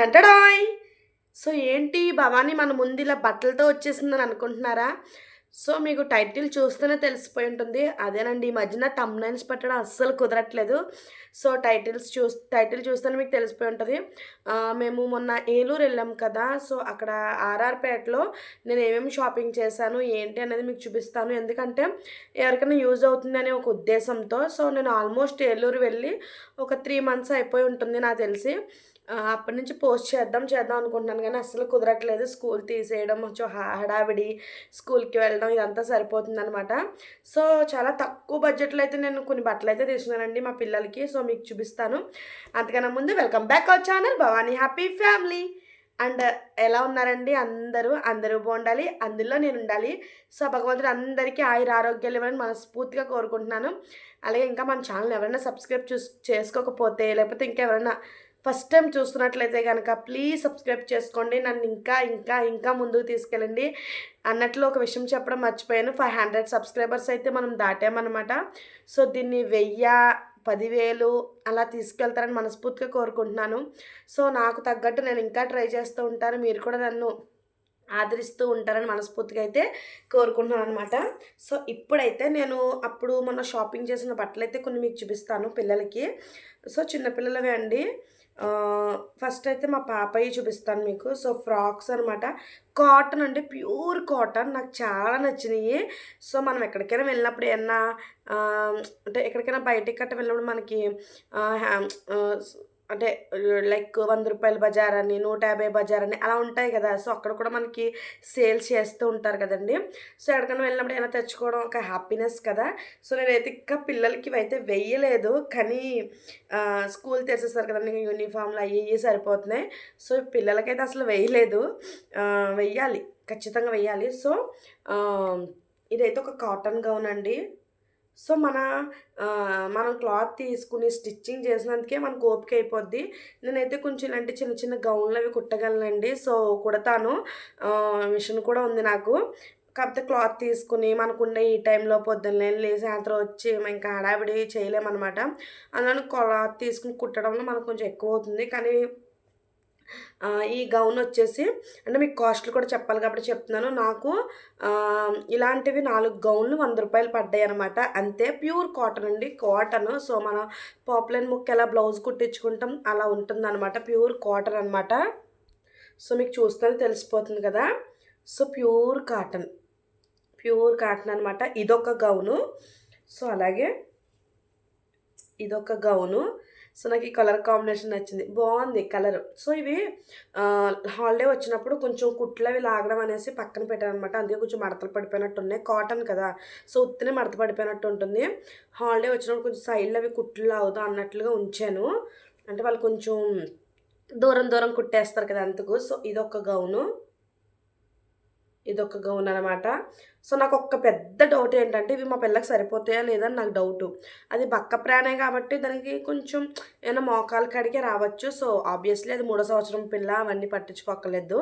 టంటడాయ్ so ఏంటి భవానీ మన ముందు ఇలా బట్టలతో వచ్చేసిందని అనుకుంటున్నారా? సో మీకు టైటిల్ చూస్తేనే తెలిసిపోయి ఉంటుంది. అదేనండి ఈ మధ్యన తమ్నైన్స్ పెట్టడం అస్సలు కుదరట్లేదు. సో టైటిల్స్ చూ టైటిల్ చూస్తేనే మీకు తెలిసిపోయి ఉంటుంది. మేము మొన్న ఏలూరు వెళ్ళాం కదా. సో అక్కడ ఆర్ఆర్పేటలో నేను ఏమేమి షాపింగ్ చేశాను ఏంటి అనేది మీకు చూపిస్తాను. ఎందుకంటే ఎవరికైనా యూజ్ అవుతుంది అనే ఒక ఉద్దేశంతో సో నేను ఆల్మోస్ట్ ఏలూరు వెళ్ళి ఒక త్రీ మంత్స్ అయిపోయి ఉంటుంది నాకు తెలిసి. అప్పటి నుంచి పోస్ట్ చేద్దాం చేద్దాం అనుకుంటున్నాను కానీ అస్సలు కుదరట్లేదు. స్కూల్ తీసేయడం కొంచెం హా- హడావిడి స్కూల్కి వెళ్ళడం ఇదంతా సరిపోతుంది అనమాట సో చాలా తక్కువ బడ్జెట్లో అయితే నేను కొన్ని బట్టలు అయితే తీసుకున్నానండి మా పిల్లలకి. సో మీకు చూపిస్తాను. అంతకన్నా ముందు welcome back our channel Bhavani happy family. And ఎలా ఉన్నారండి? అందరూ అందరూ బాగుండాలి. అందులో నేను ఉండాలి. సో భగవంతుడు అందరికీ ఆయుర ఆరోగ్యాలు ఇవ్వాలని మనస్ఫూర్తిగా కోరుకుంటున్నాను. అలాగే ఇంకా మన ఛానల్ ఎవరైనా సబ్స్క్రైబ్ చూ చేసుకోకపోతే లేకపోతే ఇంకా ఎవరైనా ఫస్ట్ టైం చూస్తున్నట్లయితే కనుక ప్లీజ్ సబ్స్క్రైబ్ చేసుకోండి. నన్ను ఇంకా ఇంకా ఇంకా ముందుకు తీసుకెళ్ళండి. అన్నట్లు ఒక విషయం చెప్పడం మర్చిపోయాను. ఫైవ్ హండ్రెడ్ సబ్స్క్రైబర్స్ అయితే మనం దాటామన్నమాట. సో దీన్ని వెయ్యి పదివేలు అలా తీసుకెళ్తారని మనస్ఫూర్తిగా కోరుకుంటున్నాను. సో నాకు తగ్గట్టు నేను ఇంకా ట్రై చేస్తూ ఉంటాను. మీరు కూడా నన్ను ఆదరిస్తూ ఉంటారని మనస్ఫూర్తిగా అయితే కోరుకుంటున్నాను అనమాట సో ఇప్పుడైతే నేను అప్పుడు మొన్న షాపింగ్ చేసిన బట్టలు అయితే కొన్ని మీకు చూపిస్తాను పిల్లలకి. సో చిన్నపిల్లలవే అండి. ఫస్ట్ అయితే మా పాపయ్య చూపిస్తాను మీకు. సో ఫ్రాక్స్ అనమాట కాటన్ అంటే ప్యూర్ కాటన్. నాకు చాలా నచ్చినాయి. సో మనం ఎక్కడికైనా వెళ్ళినప్పుడు ఏమన్నా అంటే ఎక్కడికైనా బయటికి కట్ట వెళ్ళినప్పుడు మనకి అంటే లైక్ వంద రూపాయల బజార్ అని నూట యాభై బజార్ అని అలా ఉంటాయి కదా. సో అక్కడ కూడా మనకి సేల్స్ చేస్తూ ఉంటారు కదండి. సో ఎక్కడికైనా వెళ్ళినప్పుడు ఏమైనా తెచ్చుకోవడం ఒక హ్యాపీనెస్ కదా. సో నేనైతే ఇంకా పిల్లలకి అయితే వెయ్యలేదు. కానీ స్కూల్ తెరిసేసారు కదండి యూనిఫామ్లు అవి ఇవి సరిపోతున్నాయి. సో పిల్లలకైతే అసలు వేయలేదు వెయ్యాలి. ఖచ్చితంగా వెయ్యాలి. సో ఇదైతే ఒక కాటన్ గౌన్ అండి. సో మన మనం క్లాత్ తీసుకుని స్టిచ్చింగ్ చేసినందుకే మనకు ఓపిక అయిపోద్ది. నేనైతే కొంచెం ఇలాంటి చిన్న చిన్న గౌన్లు అవి కుట్టగలనండి. సో కుడతాను. మిషన్ కూడా ఉంది నాకు. కాకపోతే క్లాత్ తీసుకుని మనకుండే ఈ టైంలో పొద్దున్నే లేచి సాయంత్రం వచ్చి ఇంకా హడావిడి చేయలేమన్నమాట. అందులో క్లాత్ తీసుకుని కుట్టడంలో మనకు కొంచెం ఎక్కువ అవుతుంది. కానీ ఈ గౌన్ వచ్చేసి అంటే మీకు కాస్ట్లు కూడా చెప్పాలి కాబట్టి చెప్తున్నాను. నాకు ఇలాంటివి నాలుగు గౌన్లు వంద రూపాయలు పడ్డాయి అనమాట అంతే ప్యూర్ కాటన్ అండి కాటన్. సో మన పాపులర్ ముక్క ఎలా బ్లౌజ్ కుట్టించుకుంటాం అలా ఉంటుంది అనమాట ప్యూర్ కాటన్ అనమాట సో మీకు చూస్తేనే తెలిసిపోతుంది కదా. So pure cotton. Pure cotton అనమాట ఇదొక గౌను. సో అలాగే ఇదొక గౌను. సో నాకు ఈ కలర్ కాంబినేషన్ నచ్చింది. బాగుంది కలర్. సో ఇవి హాలిడే వచ్చినప్పుడు కొంచెం కుట్లవి లాగడం అనేసి పక్కన పెట్టాను అనమాట అందుకే కొంచెం మడతలు పడిపోయినట్టు ఉన్నాయి. కాటన్ కదా. సో ఉత్తినే మడత పడిపోయినట్టు ఉంటుంది. హాలిడే వచ్చినప్పుడు కొంచెం సైడ్లో అవి కుట్లు లాగుదాం అన్నట్లుగా ఉంచాను. అంటే వాళ్ళు కొంచెం దూరం దూరం కుట్టేస్తారు కదా అందుకు. సో ఇదొక గౌను. ఇదొక గౌన్ అనమాట సో నాకు ఒక్క పెద్ద డౌట్ ఏంటంటే ఇవి మా పిల్లకి సరిపోతాయా లేదని నాకు డౌట్ అది బక్క ప్రాణే కాబట్టి దానికి కొంచెం ఏమైనా మోకాలు కడిగే రావచ్చు. సో ఆబ్వియస్లీ అది మూడో సంవత్సరం పిల్ల అవన్నీ పట్టించుకోకలేదు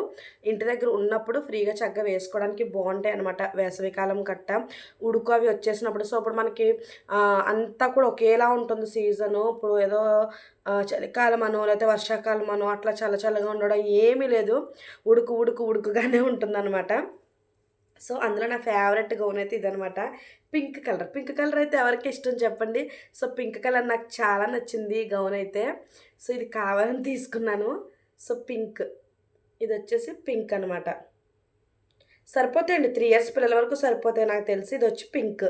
ఇంటి దగ్గర ఉన్నప్పుడు ఫ్రీగా చక్కగా వేసుకోవడానికి బాగుంటాయి అనమాట వేసవికాలం కట్ట ఉడుకు అవి వచ్చేసినప్పుడు. సో ఇప్పుడు మనకి అంతా కూడా ఒకేలా ఉంటుంది సీజను. ఇప్పుడు ఏదో చలికాలం అనో లేకపోతే వర్షాకాలం అనో అట్లా చల్ల చల్లగా ఉండడం ఏమీ లేదు. ఉడుకు ఉడుకు ఉడుకుగానే ఉంటుందన్నమాట. సో అందులో నా ఫేవరెట్ గౌన్ అయితే ఇదనమాట పింక్ కలర్ పింక్ కలర్ అయితే ఎవరికి ఇష్టం చెప్పండి. సో పింక్ కలర్ నాకు చాలా నచ్చింది ఈ గౌన్ అయితే. సో ఇది కావాలని తీసుకున్నాను. సో పింక్ ఇది వచ్చేసి పింక్ అనమాట సరిపోతాయండి. త్రీ ఇయర్స్ పిల్లల వరకు సరిపోతాయి నాకు తెలిసి. ఇది వచ్చి పింక్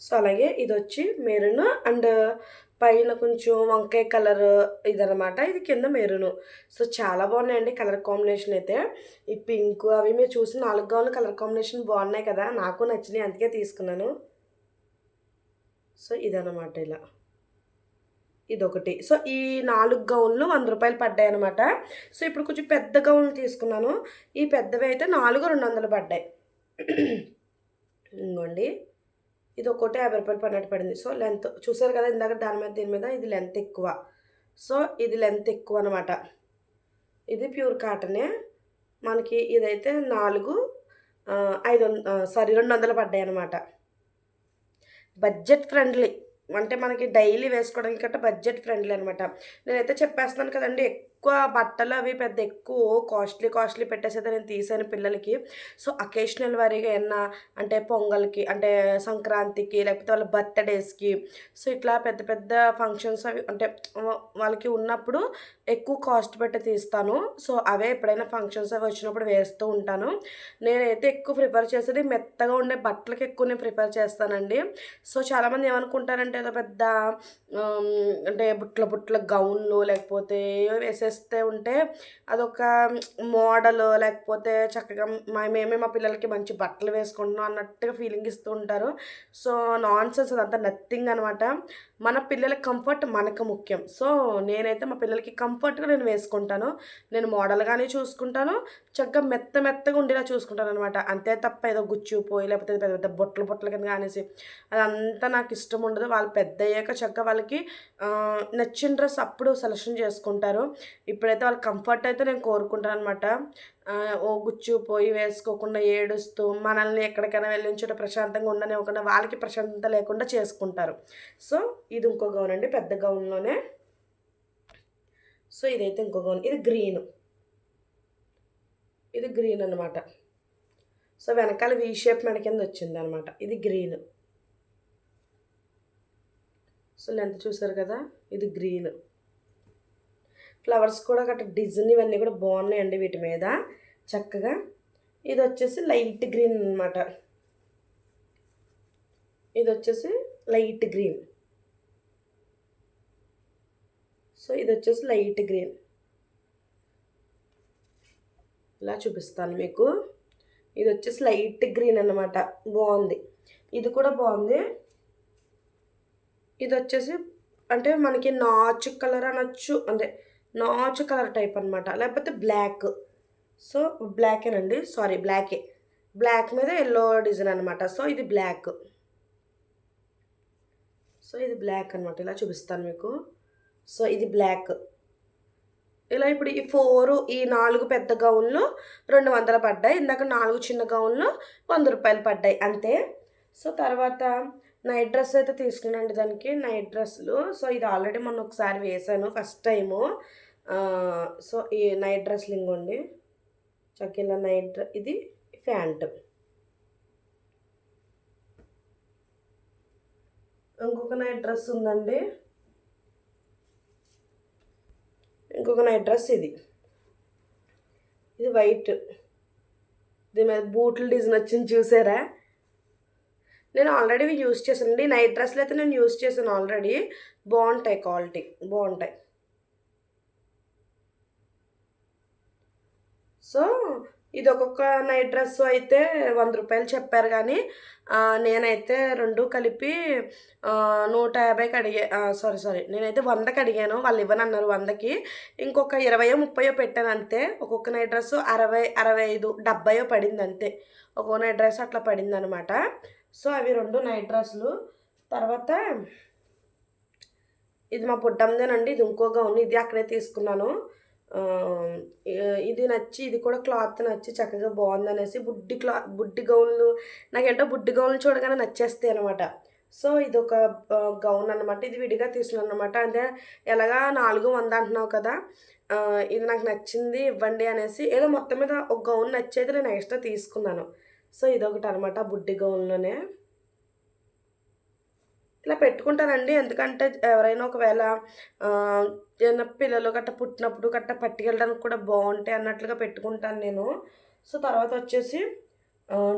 సో అలాగే ఇది వచ్చి మెరూన్ అండ్ పైన కొంచెం వంకాయ కలర్ ఇదనమాట ఇది కింద మెరూన్. సో చాలా బాగున్నాయండి కలర్ కాంబినేషన్ అయితే. ఈ పింక్ అవి మీరు చూసిన నాలుగు గౌన్లు కలర్ కాంబినేషన్ బాగున్నాయి కదా నాకు నచ్చినాయి అందుకే తీసుకున్నాను. సో ఇదనమాట ఇలా. ఇదొకటి. సో ఈ నాలుగు గౌన్లు వంద రూపాయలు పడ్డాయి అనమాట సో ఇప్పుడు కొంచెం పెద్ద గౌన్లు తీసుకున్నాను. ఈ పెద్దవి అయితే నాలుగు రెండు వందలు పడ్డాయి. ఇంకోండి. ఇది ఒకటే యాభై రూపాయలు పడినట్టు పడింది. సో లెంత్ చూసారు కదా ఇందాక దాని మీద దీని మీద ఇది లెంత్ ఎక్కువ. సో ఇది లెంత్ ఎక్కువ అనమాట ఇది ప్యూర్ కాటనే. మనకి ఇదైతే నాలుగు ఐదు వంద సారీ రెండు వందలు పడ్డాయి అనమాట బడ్జెట్ ఫ్రెండ్లీ. అంటే మనకి డైలీ వేసుకోవడానికి గట్రా బడ్జెట్ ఫ్రెండ్లీ అనమాట నేనైతే చెప్పేస్తున్నాను కదండి ఎక్కువ బట్టలు అవి పెద్ద ఎక్కువ కాస్ట్లీ కాస్ట్లీ పెట్టేసి అయితే నేను తీసాను పిల్లలకి. సో అకేషనల్ వారీగా ఏమన్నా అంటే పొంగల్కి అంటే సంక్రాంతికి లేకపోతే వాళ్ళ బర్త్డేస్కి సో ఇట్లా పెద్ద పెద్ద ఫంక్షన్స్ అవి అంటే వాళ్ళకి ఉన్నప్పుడు ఎక్కువ కాస్ట్ పెట్టి తీస్తాను. సో అవే ఎప్పుడైనా ఫంక్షన్స్ అవి వచ్చినప్పుడు వేస్తూ ఉంటాను. నేనైతే ఎక్కువ ప్రిఫర్ చేసేది మెత్తగా ఉండే బట్టలకి ఎక్కువ నేను ప్రిఫర్ చేస్తానండి. సో చాలామంది ఏమనుకుంటారంటే ఏదో పెద్ద అంటే బుట్ల బుట్ల గౌన్లు లేకపోతే వేసే చేస్తే ఉంటే అదొక మోడల్ లేకపోతే చక్కగా మా మేమే మా పిల్లలకి మంచి బట్టలు వేసుకుంటున్నాం అన్నట్టుగా ఫీలింగ్ ఇస్తూ ఉంటారు. సో నాన్ సెన్స్ అదంతా నథింగ్ అనమాట మన పిల్లల కంఫర్ట్ మనకు ముఖ్యం. సో నేనైతే మా పిల్లలకి కంఫర్ట్గా నేను వేసుకుంటాను. నేను మోడల్గానే చూసుకుంటాను. చక్కగా మెత్త మెత్తగా ఉండేలా చూసుకుంటాను అనమాట అంతే తప్ప ఏదో గుచ్చిపోయి లేకపోతే పెద్ద పెద్ద బొట్టలు బొట్టలు కింద కానేసి అదంతా నాకు ఇష్టం ఉండదు. వాళ్ళు పెద్ద అయ్యాక చక్కగా వాళ్ళకి నచ్చిన డ్రెస్ అప్పుడు సెలెక్షన్ చేసుకుంటారు. ఇప్పుడైతే వాళ్ళ కంఫర్ట్ అయితే నేను కోరుకుంటాను అనమాట ఓ గుచ్చుపోయి వేసుకోకుండా ఏడుస్తూ మనల్ని ఎక్కడికైనా వెళ్ళించుట ప్రశాంతంగా ఉండనివ్వకుండా వాళ్ళకి ప్రశాంతత లేకుండా చేసుకుంటారు. సో ఇది ఇంకో గౌన్ అండి. పెద్ద గౌన్లోనే సో ఇదైతే ఇంకో గౌన్. ఇది గ్రీన్. ఇది గ్రీన్ అనమాట సో వెనకాల వీ షేప్ మెడ కింద వచ్చింది అనమాట ఇది గ్రీన్. సో లెంత్ చూసారు కదా? ఇది గ్రీన్. ఫ్లవర్స్ కూడా గట్రా డిజైన్ ఇవన్నీ కూడా బాగున్నాయండి వీటి మీద. చక్కగా ఇది వచ్చేసి లైట్ గ్రీన్ అనమాట ఇది వచ్చేసి లైట్ గ్రీన్. సో ఇది వచ్చేసి లైట్ గ్రీన్. ఇలా చూపిస్తాను మీకు. ఇది వచ్చేసి లైట్ గ్రీన్ అన్నమాట. బాగుంది. ఇది కూడా బాగుంది. ఇది వచ్చేసి అంటే మనకి నాచు కలర్ అనొచ్చు. అంటే నాచు కలర్ టైప్ అనమాట లేకపోతే బ్లాక్. సో బ్లాకేనండి సారీ బ్లాకే. బ్లాక్ మీద ఎల్లో డిజైన్ అనమాట సో ఇది బ్లాక్. సో ఇది బ్లాక్ అనమాట ఇలా చూపిస్తాను మీకు. సో ఇది బ్లాక్. ఇలా ఇప్పుడు ఈ ఫోరు ఈ నాలుగు పెద్ద గౌన్లు రెండు వందలు పడ్డాయి. ఇందాక నాలుగు చిన్న గౌన్లు వంద రూపాయలు పడ్డాయి. అంతే. సో తర్వాత నైట్ డ్రెస్ అయితే తీసుకున్నాండి దానికి నైట్ డ్రెస్సులు. సో ఇది ఆల్రెడీ మొన్న ఒకసారి వేసాను ఫస్ట్ టైము. సో ఈ నైట్ డ్రెస్లు ఇంకోండి చక్కిల నైట్ ఇది ప్యాంట్. ఇంకొక నైట్ డ్రెస్ ఉందండి. ఇంకొక నైట్ డ్రెస్ ఇది. ఇది వైట్. దీని మీద బూట్లు డిజైన్ వచ్చింది చూసారా? నేను ఆల్రెడీ ఇవి యూస్ చేశానండి. నైట్ డ్రెస్లు అయితే నేను యూస్ చేశాను ఆల్రెడీ. బాగుంటాయి క్వాలిటీ. బాగుంటాయి. సో ఇది ఒక్కొక్క నైట్ డ్రెస్ అయితే వంద రూపాయలు చెప్పారు కానీ నేనైతే రెండు కలిపి నూట యాభైకి అడిగా సారీ సారీ నేనైతే వందకి అడిగాను వాళ్ళు ఇవ్వనన్నారు వందకి. ఇంకొక ఇరవయో ముప్పయో పెట్టాను అంతే. ఒక్కొక్క నైట్ డ్రెస్ అరవై అరవై ఐదు డెబ్బయో పడింది అంతే. ఒక్కొక్క నైట్ డ్రెస్ అట్లా పడింది అనమాట సో అవి రెండు నైట్ డ్రెస్సులు. తర్వాత ఇది మా పుట్టమ్మదేనండి ఇది ఇంకో గౌన్ ఇది అక్కడే తీసుకున్నాను. ఇది నచ్చి ఇది కూడా క్లాత్ నచ్చి చక్కగా బాగుంది అనేసి బుడ్డి క్లా బుడ్డి గౌన్లు నాకేంటో బుడ్డి గౌన్లు చూడగానే నచ్చేస్తాయి అనమాట సో ఇది ఒక గౌన్ అనమాట ఇది విడిగా తీసుకున్నాను అనమాట అంటే ఎలాగా నాలుగు వంద అంటున్నావు కదా ఇది నాకు నచ్చింది ఇవ్వండి అనేసి ఏదో మొత్తం మీద ఒక గౌన్ నచ్చేది నేను ఎక్స్ట్రా తీసుకున్నాను. సో ఇదొకటి అనమాట బుడ్డి గౌన్లోనే. ఇలా పెట్టుకుంటానండి. ఎందుకంటే ఎవరైనా ఒకవేళ ఏదైనా పిల్లలు గట్ట పుట్టినప్పుడు గట్ట పట్టుకెళ్ళడానికి కూడా బాగుంటాయి అన్నట్లుగా పెట్టుకుంటాను నేను. సో తర్వాత వచ్చేసి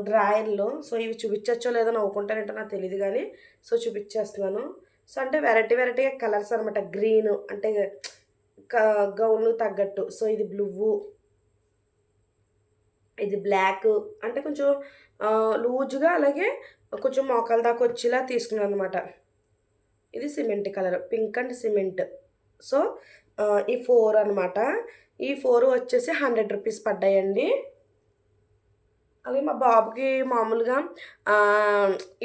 డ్రాయర్లు. సో ఇవి చూపించచ్చో లేదో నవ్వుకుంటానంటే నాకు తెలియదు కానీ సో చూపించేస్తున్నాను. సో అంటే వెరైటీ వెరైటీగా కలర్స్ అనమాట. గ్రీన్ అంటే క- గౌన్లు తగ్గట్టు. సో ఇది బ్లూ ఇది బ్లాక్ అంటే కొంచెం లూజ్గా లూజుగా అలాగే కొంచెం మోకాల దాకా వచ్చేలా తీసుకున్నాను అనమాట ఇది cement colour pink and cement. So ఈ ఫోర్ అనమాట ఈ ఫోర్ వచ్చేసి హండ్రెడ్ రూపీస్ పడ్డాయండి. అలాగే మా బాబుకి మామూలుగా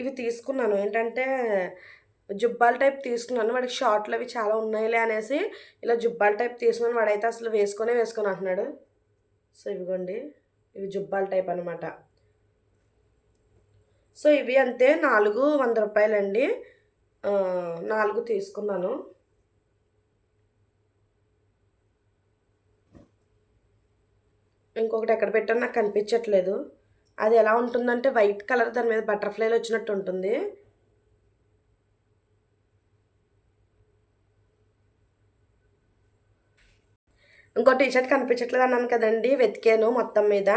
ఇవి తీసుకున్నాను. ఏంటంటే జుబ్బాల టైప్ తీసుకున్నాను. వాడికి షార్ట్లు అవి చాలా ఉన్నాయిలే అనేసి ఇలా జుబ్బాల టైప్ తీసుకున్నాను. వాడైతే అసలు వేసుకొనే వేసుకొని అంటున్నాడు. సో ఇవిగోండి. ఇవి జుబ్బాల టైప్ అనమాట సో ఇవి అంతే నాలుగు వంద రూపాయలండి. నాలుగు తీసుకున్నాను. ఇంకొకటి ఎక్కడ పెట్టాను నాకు కనిపించట్లేదు. అది ఎలా ఉంటుందంటే వైట్ కలర్ దాని మీద బటర్ఫ్లైలు వచ్చినట్టు ఉంటుంది. ఇంకో టీ షర్ట్ కనిపించట్లేదు అన్నాను కదండి వెతికాను మొత్తం మీద.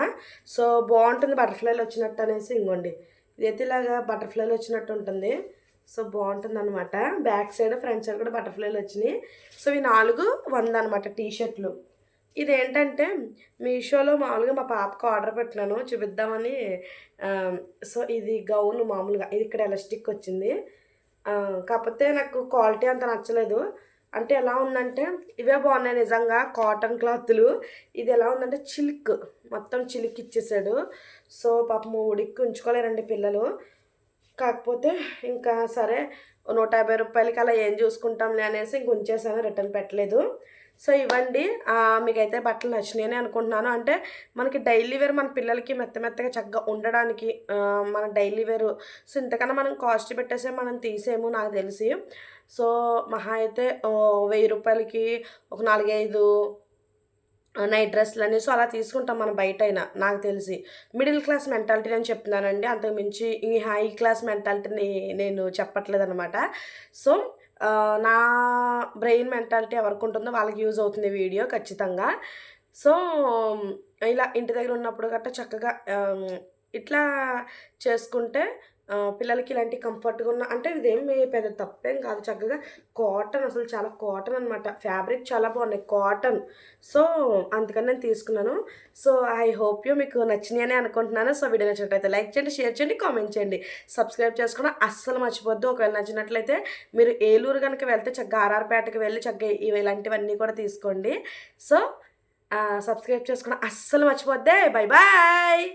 సో బాగుంటుంది బటర్ఫ్లైలు వచ్చినట్టు అనేసి ఇంకోండి. ఇదైతే ఇలాగా బటర్ఫ్లైలు వచ్చినట్టు ఉంటుంది. సో బాగుంటుంది అనమాట బ్యాక్ సైడ్ ఫ్రంట్ సైడ్ కూడా బటర్ఫ్లైలు వచ్చినాయి. సో ఇవి నాలుగు వంద అనమాట టీ షర్ట్లు ఇదేంటంటే మీషోలో మామూలుగా మా పాపకు ఆర్డర్ పెట్టినాను చూపిద్దామని. సో ఇది గౌన్ మామూలుగా ఇది ఇక్కడ ఎలాస్టిక్ వచ్చింది. కాకపోతే నాకు క్వాలిటీ అంత నచ్చలేదు. అంటే ఎలా ఉందంటే ఇవే బాగున్నాయి నిజంగా కాటన్ క్లాత్లు. ఇది ఎలా ఉందంటే చిల్క్. మొత్తం చిల్క్ ఇచ్చేసాడు. సో పాపం ఉడికి ఉంచుకోలేరండి పిల్లలు. కాకపోతే ఇంకా సరే నూట యాభై రూపాయలకి అలా ఏం చూసుకుంటాంలే అనేసి ఇంక ఉంచేసాను రిటర్న్ పెట్టలేదు. సో ఇవ్వండి. మీకైతే బట్టలు నచ్చినాయని అనుకుంటున్నాను. అంటే మనకి డైలీ వేర్ మన పిల్లలకి మెత్త మెత్తగా చక్కగా ఉండడానికి మన డైలీ వేరు. సో ఇంతకన్నా మనం కాస్ట్ పెట్టేసే మనం తీసేము నాకు తెలిసి. సో మహా అయితే వెయ్యి రూపాయలకి ఒక నాలుగైదు నైట్ డ్రెస్సులు అని సో అలా తీసుకుంటాం మనం బయట అయినా నాకు తెలిసి. మిడిల్ క్లాస్ మెంటాలిటీ అని చెప్తున్నానండి. అంతకు మించి ఈ హై క్లాస్ మెంటాలిటీని నేను చెప్పట్లేదు అనమాట సో నా బ్రెయిన్ మెంటాలిటీ ఎవరికి ఉంటుందో వాళ్ళకి యూజ్ అవుతుంది వీడియో ఖచ్చితంగా. సో ఇలా ఇంటి దగ్గర ఉన్నప్పుడు గట్టా చక్కగా ఇట్లా చేసుకుంటే పిల్లలకి ఇలాంటి కంఫర్ట్గా ఉన్న అంటే ఇదేమి పెద్ద తప్పేం కాదు చక్కగా కాటన్ అసలు చాలా కాటన్ అనమాట ఫ్యాబ్రిక్ చాలా బాగున్నాయి కాటన్ సో అందుకని నేను తీసుకున్నాను. సో ఐ హోప్ యూ మీకు నచ్చినాయని అనుకుంటున్నాను. సో వీడియో నచ్చినట్లయితే లైక్ చేయండి షేర్ చేయండి కామెంట్ చేయండి. సబ్స్క్రైబ్ చేసుకోవడం అస్సలు మర్చిపోద్దు. ఒకవేళ నచ్చినట్లయితే మీరు ఏలూరు కనుక వెళ్తే చక్కగా ఆర్ఆర్పేటకి వెళ్ళి చక్కగా ఇవి ఇలాంటివన్నీ కూడా తీసుకోండి. సో సబ్స్క్రైబ్ చేసుకోవడం అస్సలు మర్చిపోద్దే. Bye bye